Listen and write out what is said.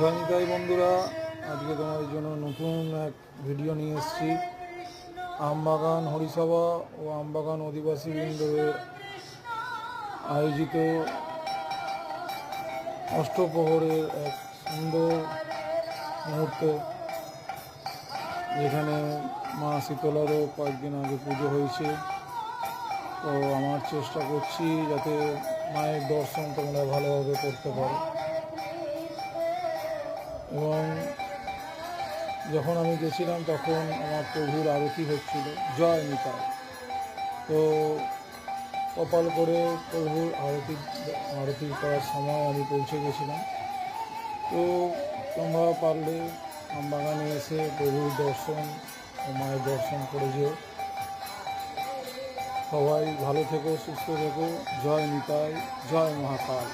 জয় নিতাই বন্ধুরা, আজকে তোমাদের জন্য নতুন এক ভিডিও নিয়ে এসেছি। আমবাগান হরিসভা ও আমবাগান অধিবাসী বৃন্দদের আয়োজিত অষ্টপ্রহরের এক সুন্দর মুহূর্ত, যেখানে মা শীতলারও কয়েকদিন আগে পুজো হয়েছে। তো আমার চেষ্টা করছি যাতে মায়ের দর্শন তোমরা ভালোভাবে করতে পারো। এবং যখন আমি গেছিলাম তখন আমার প্রভুর আরতি হচ্ছিল, জয় নিতাই। তো কপাল করে প্রভুর আরতি আরতি করার সময় আমি পৌঁছে গেছিলাম। তো তোমরা পারলে আমবাগানে এসে প্রভুর দর্শন ও মায়ের দর্শন করে যেও। সবাই ভালো থেকো, সুস্থ থেকো, জয় নিতাই, জয় মহাকাল।